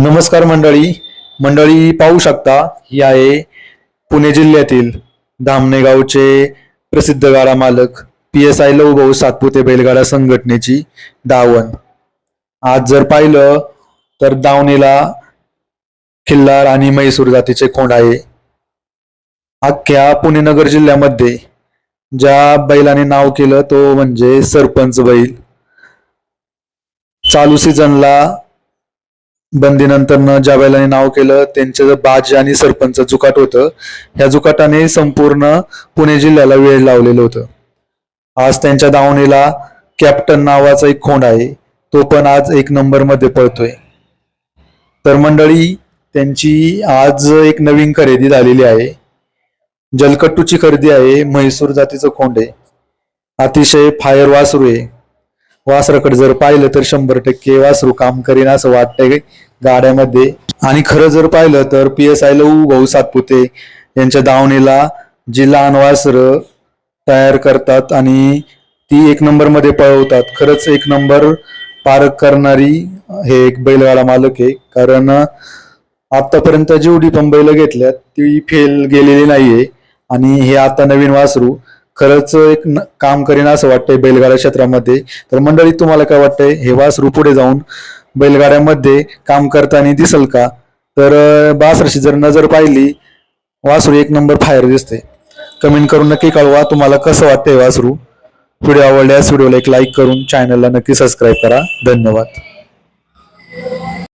नमस्कार मंडळी. मंडळी पाहू शकता ही आहे पुणे जिल्ह्यातील धामणे गावचे प्रसिद्ध गाडा मालक P S I Lavbhau Satpute बैलगाडा संघटनेची दावण. आज जर पाहिलं तर दावणीला खिल्लार आणि म्हैसूर जातीचे खोंड आहे. अख्ख्या पुणे नगर जिल्ह्यामध्ये ज्या बैलाने नाव केलं तो म्हणजे सरपंच बैल. चालू सीझनला बंदीनंतर ज्या बैलाने नाव केलं त्यांचं बाज आणि सरपंच जुकाट होतं ह्या जुकाटाने संपूर्ण पुणे जिल्ह्याला वेळ लावलेलं होतं. आज त्यांच्या दावणीला कॅप्टन नावाचा एक खोंड आहे तो पण आज एक नंबरमध्ये पळतोय. तर मंडळी त्यांची आज एक नवीन खरेदी झालेली आहे. जलकट्टूची खरेदी आहे म्हैसूर जातीचं खोंड आहे. अतिशय फायर वासरू आहे. वासराकडे जर पाहिलं तर शंभर टक्के वासरू काम करीन असं वाटतंय. गाड्यामध्ये. आणि खरं जर पाहिलं तर पी एस आय लऊ भाऊ सातपुते यांच्या दावणीला जी लहान वासरं तयार करतात आणि ती एक नंबरमध्ये पळवतात. खरंच एक नंबर पार करणारी हे एक बैलगाडा मालक आहे. कारण आतापर्यंत जेवढी पण बैल घेतल्यात ती फेल गेलेली नाहीये. आणि हे आता नवीन वासरू खरंच एक न- काम करीन असं वाटतंय बैलगाडा क्षेत्रामध्ये. तर मंडळी तुम्हाला काय वाटतंय? हे वासरू पुढे जाऊन बैलगाड्यामध्ये काम करताना दिसल का? तर अं, जर नजर पाहिली वासरू एक नंबर फायर दिसते कमेंट करून नक्की कळवा तुम्हाला कसं वाटतंय वासरू. व्हिडिओ आवडल्यास व्हिडिओला एक लाईक करून चॅनलला नक्की सबस्क्राईब करा. धन्यवाद.